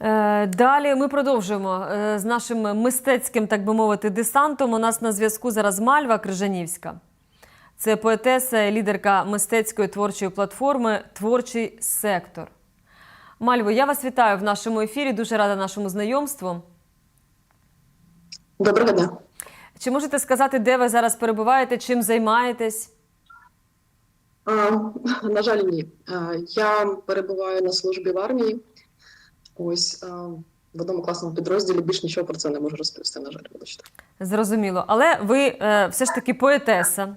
Е, Далі ми продовжуємо е, з нашим мистецьким, так би мовити, десантом. У нас на зв'язку зараз Мальва Крижанівська. Це поетеса, лідерка мистецької творчої платформи Творчий сектор. Мальво, я вас вітаю в нашому ефірі. Дуже рада нашому знайомству. Доброго дня. Чи можете сказати, де ви зараз перебуваєте, чим займаєтесь? А, на жаль, ні. Я перебуваю на службі в армії. Ось в одному класному підрозділі більш нічого про це не можу розповісти. На жаль, вибачте. Зрозуміло. Але ви е, все ж таки поетеса.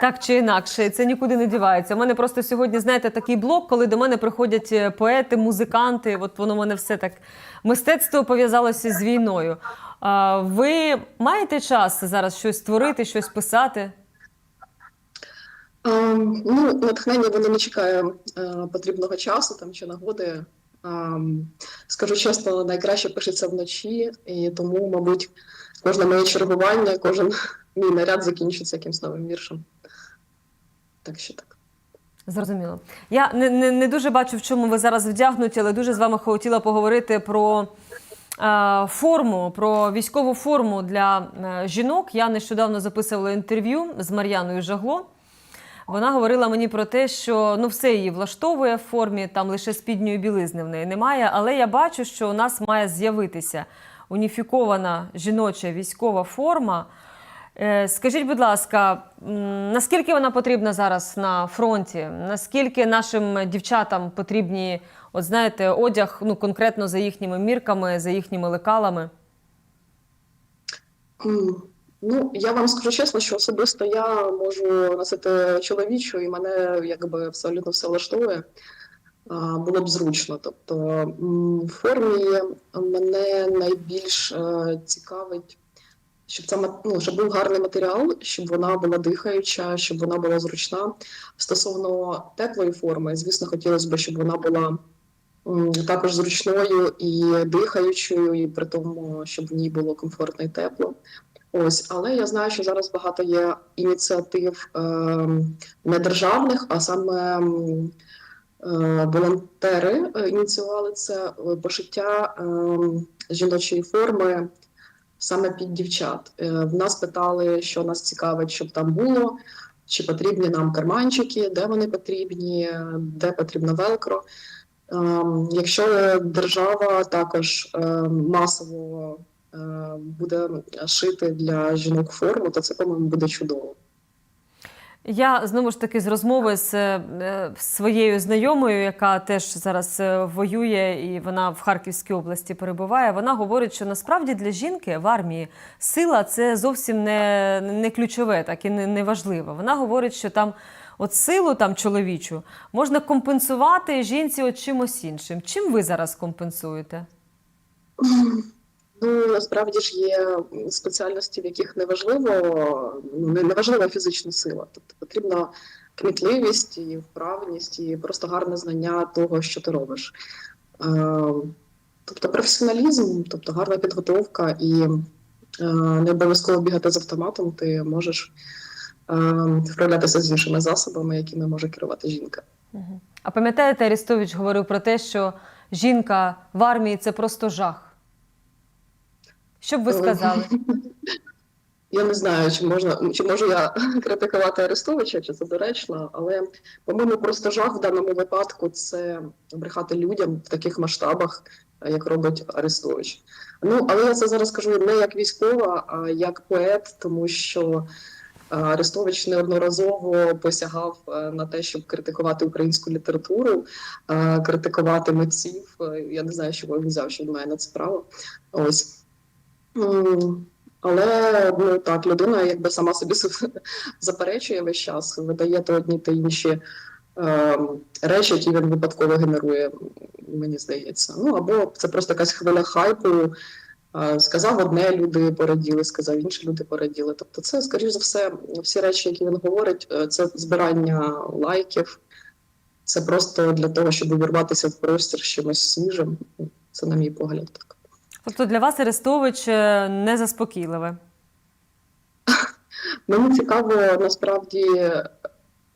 Так чи інакше, це нікуди не дівається. У мене просто сьогодні, знаєте, такий блок, коли до мене приходять е, поети, музиканти. От воно в мене все так мистецтво пов'язалося з війною. А, ви маєте час зараз щось створити, щось писати? А, ну, натхнення воно не чекає а, потрібного часу там чи нагоди. Скажу чесно, найкраще пишеться вночі, і тому, мабуть, кожне моє чергування, кожен мій наряд закінчиться якимсь новим віршем. Так що так. Зрозуміло. Я не, не, не дуже бачу, в чому ви зараз вдягнуті, але дуже з вами хотіла поговорити про форму, про військову форму для е, жінок. Я нещодавно записувала інтерв'ю з Мар'яною Жагло. Вона говорила мені про те, що ну все її влаштовує в формі, там лише спідньої білизни в неї немає. Але я бачу, що у нас має з'явитися уніфікована жіноча військова форма. Е, Скажіть, будь ласка, наскільки вона потрібна зараз на фронті? Наскільки нашим дівчатам потрібні, от знаєте, одяг ну, конкретно за їхніми мірками, за їхніми лекалами? Ну, я вам скажу чесно, що особисто я можу носити чоловічу, і мене якби абсолютно все влаштовує. Було б зручно. Тобто в формі мене найбільш е, цікавить, щоб мат- ну, щоб був гарний матеріал, щоб вона була дихаюча, щоб вона була зручна. Стосовно теплої форми, звісно, хотілося б, щоб вона була також зручною і дихаючою, і при тому, щоб в ній було комфортно і тепло. Ось, але я знаю, що зараз багато є ініціатив е, не державних, а саме м, е, волонтери е, ініціювали це е, пошиття е, жіночої форми саме під дівчат. Е, в нас питали, що нас цікавить, щоб там було, чи потрібні нам карманчики, де вони потрібні, де потрібно велкро. Е, якщо держава також е, масово буде шити для жінок форму, то це, по-моєму, буде чудово. Я знову ж таки з розмови з е, своєю знайомою, яка теж зараз е, воює, і вона в Харківській області перебуває. Вона говорить, що насправді для жінки в армії сила це зовсім не, не ключове, так і не, не важливо. Вона говорить, що там от силу там чоловічу можна компенсувати жінці от чимось іншим. Чим ви зараз компенсуєте? Ну насправді ж є спеціальності, в яких важливо, ну, не, не важлива фізична сила. Тобто потрібна кмітливість і вправність, і просто гарне знання того, що ти робиш. Е, тобто професіоналізм, тобто гарна підготовка і е, не обов'язково бігати з автоматом, ти можеш е, вправлятися з іншими засобами, якими може керувати жінка. А пам'ятаєте, Арістович говорив про те, що жінка в армії це просто жах. Що б ви сказали? Я не знаю, чи можна чи можу я критикувати Арестовича, чи це доречно, але по-моєму, просто жах в даному випадку це брехати людям в таких масштабах, як робить Арестович. Ну але я це зараз кажу не як військова, а як поет, тому що е, Арестович неодноразово посягав е, на те, щоб критикувати українську літературу, е, критикувати митців. Я не знаю, що він взяв, що має на це право. Ось. Але ну так, людина якби сама собі заперечує весь час, видає то одні та інші е, речі, які він випадково генерує, мені здається. Ну або це просто якась хвиля хайпу. Е, Сказав одне, люди пораділи, сказав інші люди пораділи. Тобто, це, скоріш за все, всі речі, які він говорить, е, це збирання лайків, це просто для того, щоб увірватися в простір з чимось свіжим. Це на мій погляд так. Тобто для вас Арестович е, не заспокійливе. Мені цікаво насправді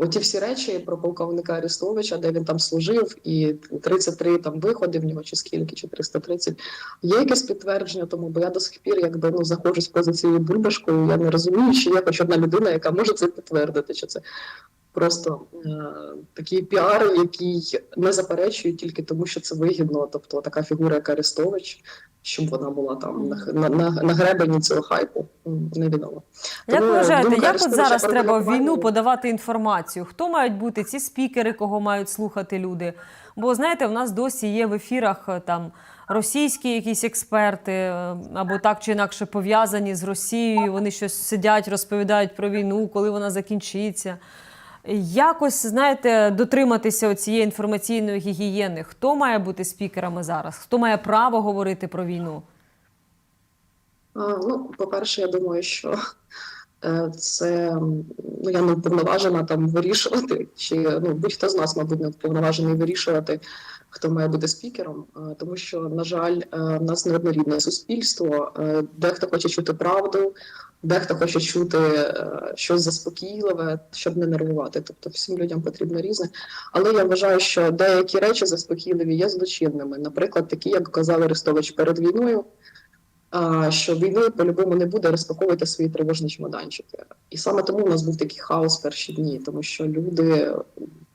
Оті всі речі про полковника Арестовича, де він там служив, і 33 там виходи в нього, чи скільки, чи 330. Є якесь підтвердження тому, бо я до сих пір якби ну знаходжусь поза цією бульбашкою. Я не розумію, чи є хоч одна людина, яка може це підтвердити, чи це просто е, такий піар, який не заперечує тільки тому, що це вигідно. Тобто така фігура, як Арестович, щоб вона була там на, на, на, на гребені цього хайпу, невідомо. Як Тому, вважаєте, як от зараз треба в війну подавати інформацію? Хто мають бути ці спікери, кого мають слухати люди? Бо знаєте, в нас досі є в ефірах е, там російські якісь експерти е, або так чи інакше пов'язані з Росією. Вони щось сидять, розповідають про війну, коли вона закінчиться. Якось знаєте, дотриматися цієї інформаційної гігієни. Хто має бути спікерами зараз? Хто має право говорити про війну? Ну, по-перше, я думаю, що це ну я не вповноважена там вирішувати, чи ну будь-хто з нас, мабуть, не вповноважений вирішувати, хто має бути спікером, е, тому що, на жаль, е, в нас неоднорідне суспільство. Е, Дехто хоче чути правду, дехто хоче чути е, щось заспокійливе, щоб не нервувати. Тобто всім людям потрібно різне. Але я вважаю, що деякі речі заспокійливі є злочинними. Наприклад, такі, як казав Арестович перед війною що війни по-любому не буде розпаковувати свої тривожні чемоданчики. І саме тому у нас був такий хаос перші дні, тому що люди,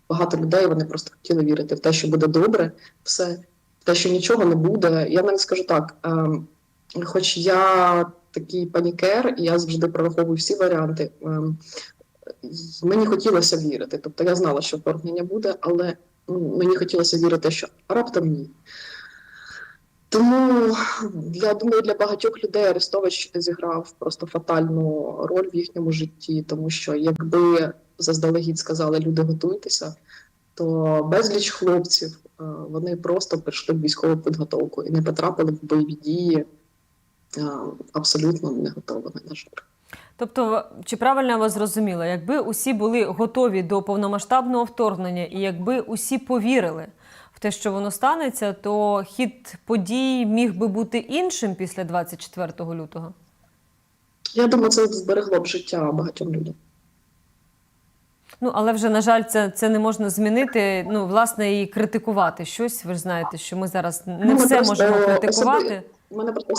багато людей вони просто хотіли вірити в те, що буде добре, все, в те, що нічого не буде. Я навіть скажу так. ем, Хоч я такий панікер, і я завжди прораховую всі варіанти. ем, Мені хотілося вірити. Тобто я знала, що вторгнення буде, але ну, мені хотілося вірити, що раптом ні. Тому я думаю, для багатьох людей Арестович зіграв просто фатальну роль в їхньому житті, тому що якби заздалегідь сказали люди готуйтеся, то безліч хлопців е, вони просто прийшли в військову підготовку і не потрапили в бойові дії е, абсолютно не готовими, на жаль. Тобто, чи правильно я вас зрозуміла, якби усі були готові до повномасштабного вторгнення, і якби усі повірили в те, що воно станеться, то хід подій міг би бути іншим після 24 лютого? Я думаю, це зберегло б життя багатьом людям. Ну, але вже, на жаль, це, це не можна змінити. Ну, власне, і критикувати щось. Ви ж знаєте, що ми зараз не Ну, все можемо критикувати. У мене просто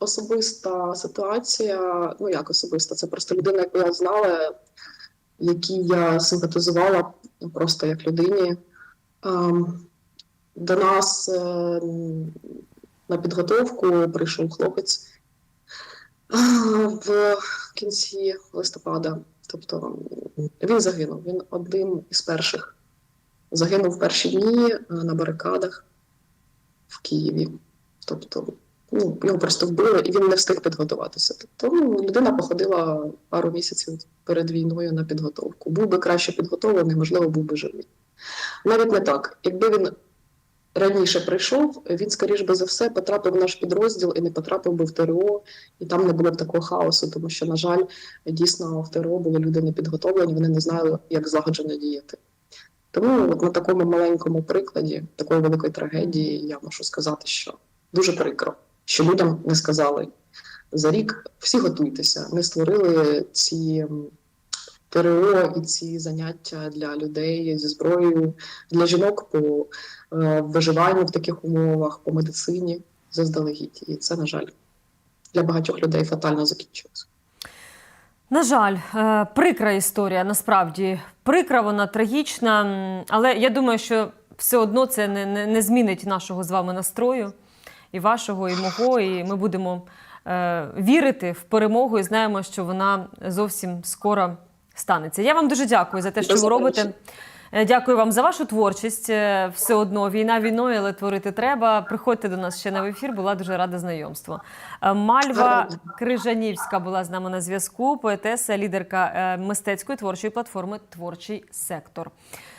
особиста ситуація. Ну як особиста, це просто людина, яку я знала, якій я симпатизувала просто як людині. Ем, До нас е, на підготовку прийшов хлопець в кінці листопада. Тобто він загинув. Він один із перших загинув в перші дні е, на барикадах в Києві. Тобто, ну, його просто вбили, і він не встиг підготуватися. Тобто, ну, людина походила пару місяців перед війною на підготовку. Був би краще підготовлений, можливо, був би живий. Навіть не так. Якби він раніше прийшов, він, скоріш би за все, потрапив в наш підрозділ і не потрапив би в ТРО, і там не було б такого хаосу, тому що, на жаль, дійсно в ТРО були люди не підготовлені, вони не знали, як злагоджено діяти. Тому от на такому маленькому прикладі такої великої трагедії я можу сказати, що дуже прикро, що людям не сказали за рік всі готуйтеся, не створили ці ТРО і ці заняття для людей зі зброєю, для жінок по е, виживанню в таких умовах, по медицині заздалегідь. І це, на жаль, для багатьох людей фатально закінчилося. На жаль, е, прикра історія, насправді прикра, вона трагічна, але я думаю, що все одно це не, не, не змінить нашого з вами настрою, і вашого, і мого. І ми будемо е, вірити в перемогу і знаємо, що вона зовсім скоро станеться. Я вам дуже дякую за те, що ви робите. Е, Дякую вам за вашу творчість. Е, Все одно війна війною, але творити треба. Приходьте до нас ще на ефір. Була дуже рада знайомству. Е, Мальва Крижанівська була з нами на зв'язку. Поетеса, лідерка мистецької творчої платформи Творчий сектор.